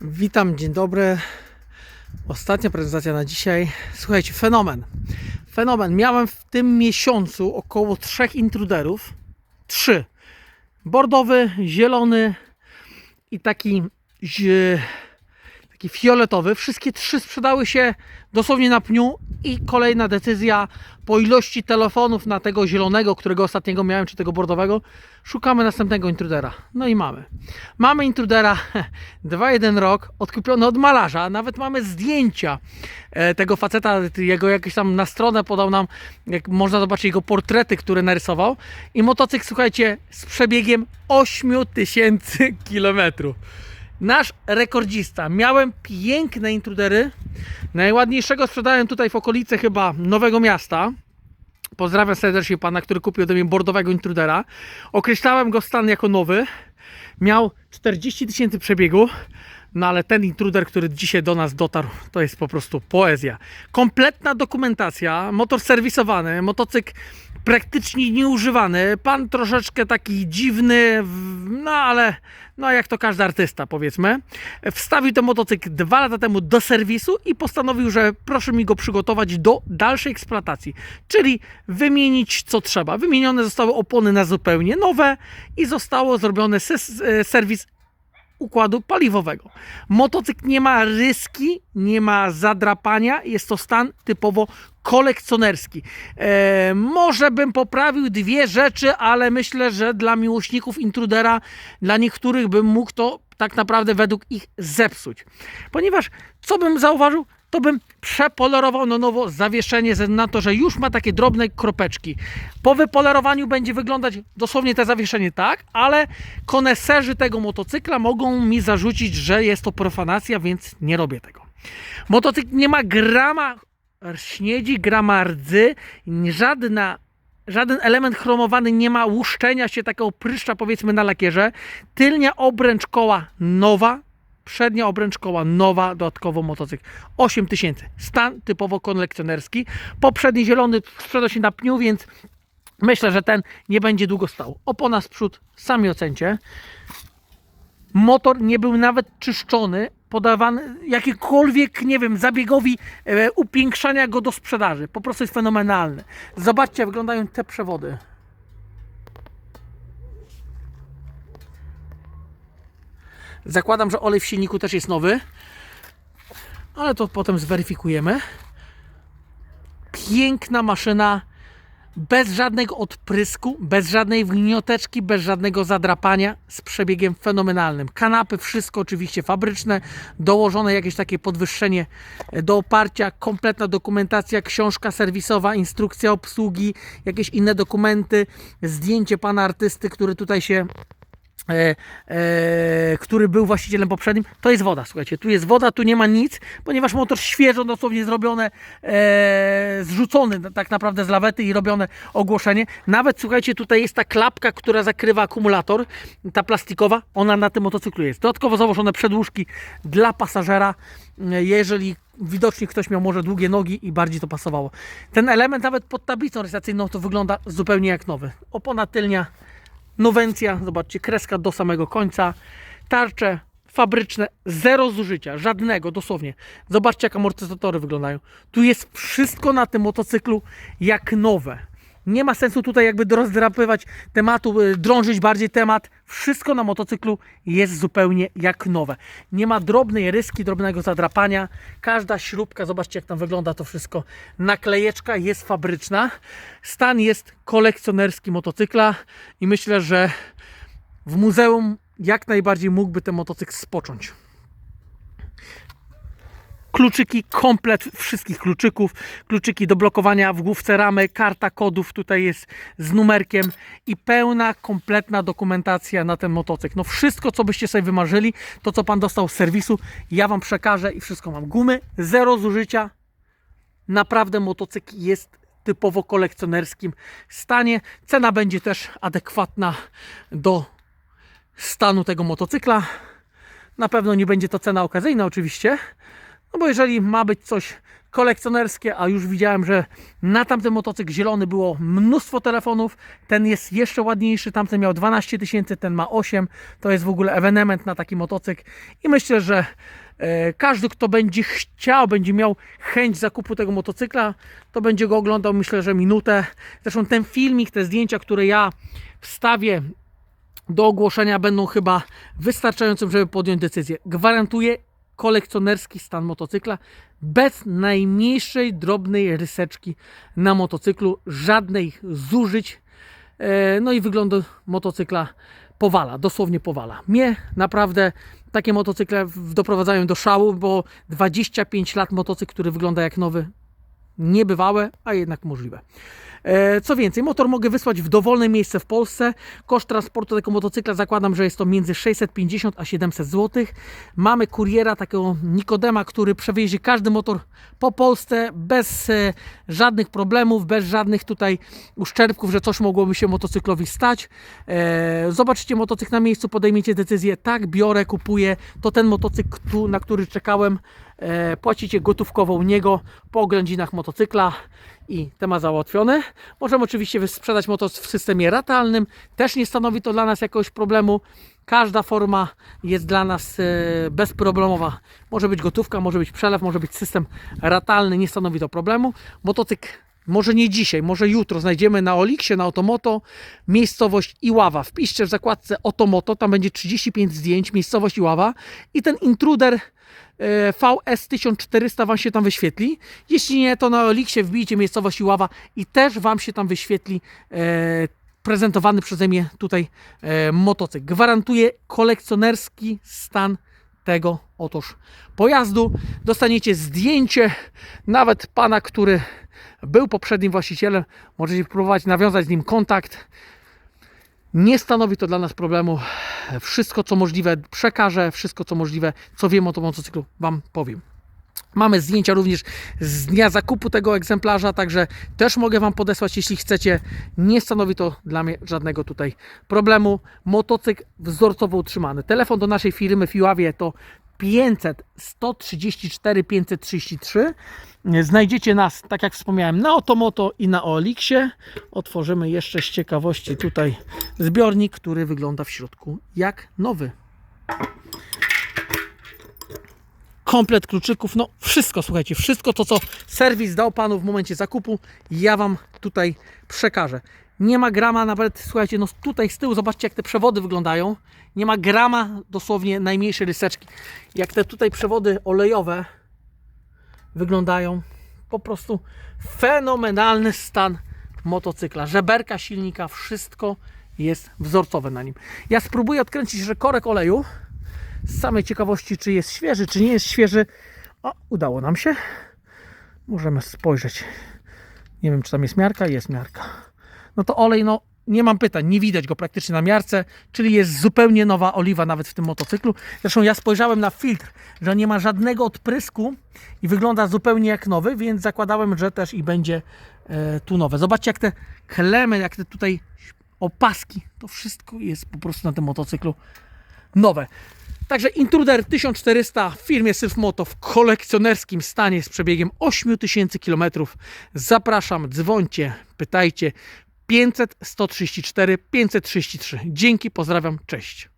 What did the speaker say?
Witam, dzień dobry. Ostatnia prezentacja na dzisiaj. Słuchajcie, fenomen. Fenomen. Miałem w tym miesiącu około trzech intruderów. Trzy. Bordowy, zielony i taki, taki fioletowy. Wszystkie trzy sprzedały się dosłownie na pniu i kolejna decyzja po ilości telefonów na tego zielonego, którego ostatniego miałem, czy tego bordowego. Szukamy następnego intrudera. No i mamy. Mamy intrudera 2-1 rok, odkupiony od malarza. Nawet mamy zdjęcia e, tego faceta, jego jakieś tam na stronę podał nam, jak można zobaczyć jego portrety, które narysował. I motocykl, słuchajcie, z przebiegiem 8000 km. Nasz rekordzista. Miałem piękne intrudery. Najładniejszego sprzedałem tutaj w okolicy chyba Nowego Miasta. Pozdrawiam serdecznie pana, który kupił ode mnie bordowego intrudera. Określałem go stan jako nowy. Miał 40 tysięcy przebiegu. No ale ten intruder, który dzisiaj do nas dotarł, to jest po prostu poezja. Kompletna dokumentacja, motor serwisowany, motocykl praktycznie nieużywany. Pan troszeczkę taki dziwny, no ale no jak to każdy artysta powiedzmy. Wstawił ten motocykl dwa lata temu do serwisu i postanowił, że proszę mi go przygotować do dalszej eksploatacji. Czyli wymienić co trzeba. Wymienione zostały opony na zupełnie nowe i zostało zrobiony ses- e, serwis układu paliwowego. Motocykl nie ma ryski, nie ma zadrapania, jest to stan typowo kolekcjonerski. E, może bym poprawił dwie rzeczy, ale myślę, że dla miłośników Intrudera, dla niektórych bym mógł to tak naprawdę według ich zepsuć. Ponieważ co bym zauważył? To bym przepolerował na nowo zawieszenie ze na to, że już ma takie drobne kropeczki. Po wypolerowaniu będzie wyglądać dosłownie te zawieszenie tak, ale koneserzy tego motocykla mogą mi zarzucić, że jest to profanacja, więc nie robię tego. Motocykl nie ma grama śniedzi, grama rdzy, żadna żaden element chromowany nie ma łuszczenia się takiego pryszcza powiedzmy na lakierze. Tylnia obręcz koła nowa, przednia obręcz koła nowa, dodatkowo motocykl 8000. Stan typowo kolekcjonerski. Poprzedni zielony sprzedał się na pniu, więc myślę, że ten nie będzie długo stał. Opona z przód, sami ocencie. Motor nie był nawet czyszczony, podawany jakiekolwiek, nie wiem, zabiegowi e, upiększania go do sprzedaży. Po prostu jest fenomenalny. Zobaczcie, jak wyglądają te przewody. Zakładam, że olej w silniku też jest nowy, ale to potem zweryfikujemy. Piękna maszyna, bez żadnego odprysku, bez żadnej wgnioteczki, bez żadnego zadrapania, z przebiegiem fenomenalnym. Kanapy, wszystko oczywiście fabryczne, dołożone jakieś takie podwyższenie do oparcia, kompletna dokumentacja, książka serwisowa, instrukcja obsługi, jakieś inne dokumenty, zdjęcie pana artysty, który tutaj się e, e, który był właścicielem poprzednim, to jest woda. Słuchajcie, tu jest woda, tu nie ma nic, ponieważ motor świeżo, dosłownie zrobione, e, zrzucony tak naprawdę z lawety i robione ogłoszenie. Nawet słuchajcie, tutaj jest ta klapka, która zakrywa akumulator, ta plastikowa, ona na tym motocyklu jest. Dodatkowo założone przedłużki dla pasażera, e, jeżeli widocznie ktoś miał może długie nogi i bardziej to pasowało. Ten element nawet pod tablicą rejestracyjną to wygląda zupełnie jak nowy. Opona tylnia Nowencja, zobaczcie, kreska do samego końca. Tarcze fabryczne, zero zużycia, żadnego, dosłownie. Zobaczcie, jak amortyzatory wyglądają. Tu jest wszystko na tym motocyklu jak nowe. Nie ma sensu tutaj jakby rozdrapywać tematu, y, drążyć bardziej temat. Wszystko na motocyklu jest zupełnie jak nowe. Nie ma drobnej ryski, drobnego zadrapania. Każda śrubka, zobaczcie jak tam wygląda to wszystko. Naklejeczka jest fabryczna. Stan jest kolekcjonerski motocykla i myślę, że w muzeum jak najbardziej mógłby ten motocykl spocząć. Kluczyki, komplet wszystkich kluczyków, kluczyki do blokowania w główce ramy, karta kodów tutaj jest z numerkiem i pełna, kompletna dokumentacja na ten motocykl. No wszystko, co byście sobie wymarzyli, to co Pan dostał z serwisu, ja Wam przekażę i wszystko mam. Gumy, zero zużycia, naprawdę motocykl jest typowo kolekcjonerskim stanie. Cena będzie też adekwatna do stanu tego motocykla. Na pewno nie będzie to cena okazyjna oczywiście, no bo jeżeli ma być coś kolekcjonerskie, a już widziałem, że na tamten motocykl zielony było mnóstwo telefonów. Ten jest jeszcze ładniejszy, tamten miał 12 tysięcy, ten ma 8. To jest w ogóle ewenement na taki motocykl i myślę, że e, każdy, kto będzie chciał, będzie miał chęć zakupu tego motocykla, to będzie go oglądał myślę, że minutę. Zresztą ten filmik, te zdjęcia, które ja wstawię do ogłoszenia będą chyba wystarczającym, żeby podjąć decyzję. Gwarantuję kolekcjonerski stan motocykla bez najmniejszej drobnej ryseczki na motocyklu, żadnych zużyć. E, No i wygląd motocykla powala, dosłownie powala. Mnie naprawdę takie motocykle doprowadzają do szału, bo 25 lat motocykl, który wygląda jak nowy, niebywałe, a jednak możliwe. E, Co więcej, motor mogę wysłać w dowolne miejsce w Polsce. Koszt transportu tego motocykla zakładam, że jest to między 650 a 700 zł. Mamy kuriera, takiego Nikodema, który przewiezie każdy motor po Polsce bez e, żadnych problemów, bez żadnych tutaj uszczerbków, że coś mogłoby się motocyklowi stać. E, Zobaczycie motocykl na miejscu, podejmiecie decyzję, tak, biorę, kupuję. To ten motocykl, na który czekałem. Płacicie gotówkowo u niego po oględzinach motocykla i temat załatwiony. Możemy oczywiście sprzedać motocykl w systemie ratalnym. Też nie stanowi to dla nas jakiegoś problemu. Każda forma jest dla nas e, bezproblemowa. Może być gotówka, może być przelew, może być system ratalny, nie stanowi to problemu. Motocykl może nie dzisiaj, może jutro znajdziemy na Oliksie, na Otomoto miejscowość Iława. Wpiszcie w zakładce Otomoto, tam będzie 35 zdjęć, miejscowość Iława i ten intruder VS1400 Wam się tam wyświetli. Jeśli nie, to na Oliksie wbijcie miejscowość Iława i też Wam się tam wyświetli e, prezentowany przeze mnie tutaj e, motocykl. Gwarantuję kolekcjonerski stan tego otóż pojazdu. Dostaniecie zdjęcie nawet pana, który był poprzednim właścicielem. Możecie próbować nawiązać z nim kontakt. Nie stanowi to dla nas problemu. Wszystko co możliwe przekażę, wszystko co możliwe, co wiem o tym motocyklu Wam powiem. Mamy zdjęcia również z dnia zakupu tego egzemplarza, także też mogę Wam podesłać, jeśli chcecie. Nie stanowi to dla mnie żadnego tutaj problemu. Motocykl wzorcowo utrzymany. Telefon do naszej firmy w to 500 134 533. Znajdziecie nas, tak jak wspomniałem, na Otomoto i na Oliksie. Otworzymy jeszcze z ciekawości tutaj zbiornik, który wygląda w środku jak nowy komplet kluczyków, no wszystko, słuchajcie, wszystko to, co serwis dał Panu w momencie zakupu, ja Wam tutaj przekażę. Nie ma grama, nawet, słuchajcie, no tutaj z tyłu, zobaczcie jak te przewody wyglądają. Nie ma grama, dosłownie najmniejszej ryseczki. Jak te tutaj przewody olejowe wyglądają, po prostu fenomenalny stan motocykla. Żeberka silnika, wszystko jest wzorcowe na nim. Ja spróbuję odkręcić że korek oleju z samej ciekawości, czy jest świeży, czy nie jest świeży. O, udało nam się. Możemy spojrzeć. Nie wiem, czy tam jest miarka. Jest miarka. No to olej, no nie mam pytań, nie widać go praktycznie na miarce, czyli jest zupełnie nowa oliwa nawet w tym motocyklu. Zresztą ja spojrzałem na filtr, że nie ma żadnego odprysku i wygląda zupełnie jak nowy, więc zakładałem, że też i będzie e, tu nowe. Zobaczcie jak te klemy, jak te tutaj opaski, to wszystko jest po prostu na tym motocyklu nowe. Także Intruder 1400 w firmie Sylfmoto w kolekcjonerskim stanie z przebiegiem 8000 km. Zapraszam, dzwońcie, pytajcie. 500 134 533. Dzięki, pozdrawiam, cześć.